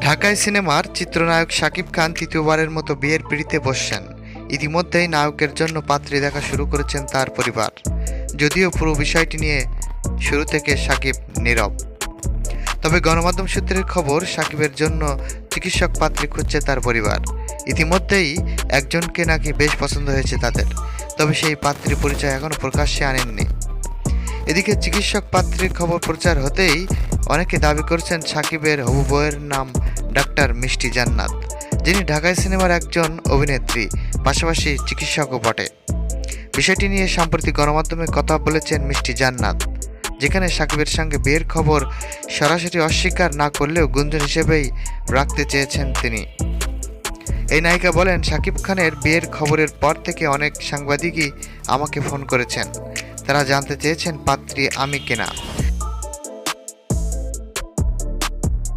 ঢাকায় সিনেমার চিত্রনায়ক শাকিব খান তৃতীয়বারের মতো বিয়ের পিড়িতে বসছেন। ইতিমধ্যেই নায়কের জন্য পাত্রী দেখা শুরু করেছেন তার পরিবার। যদিও পুরো বিষয়টি নিয়ে শুরু থেকে শাকিব নীরব। তবে গণমাধ্যম সূত্রের খবর সাকিবের জন্য চিকিৎসক পাত্রী খুঁজছে তার পরিবার। ইতিমধ্যেই একজনকে নাকি বেশ পছন্দ হয়েছে তাদের। তবে সেই পাত্রী পরিচয় এখনও প্রকাশ্যে আনেননি। এদিকে চিকিৎসক পাত্রীর খবর প্রচার হতেই অনেকে দাবি করছেন সাকিবের হবু বউয়ের নাম ডাক্তার মিষ্টি জান্নাত, যিনি ঢাকায় সিনেমার একজন অভিনেত্রী, পাশাপাশি চিকিৎসকও বটে। বিষয়টি নিয়ে সম্প্রতি গণমাধ্যমে কথা বলেছেন মিষ্টি জান্নাত, যেখানে সাকিবের সঙ্গে বিয়ের খবর সরাসরি অস্বীকার না করলেও গুঞ্জন হিসেবেই রাখতে চেয়েছেন তিনি। এই নায়িকা বলেন, সাকিব খানের বিয়ের খবরের পর থেকে অনেক সাংবাদিকই আমাকে ফোন করেছেন। তারা জানতে চেয়েছেন পাত্রী আমি কিনা।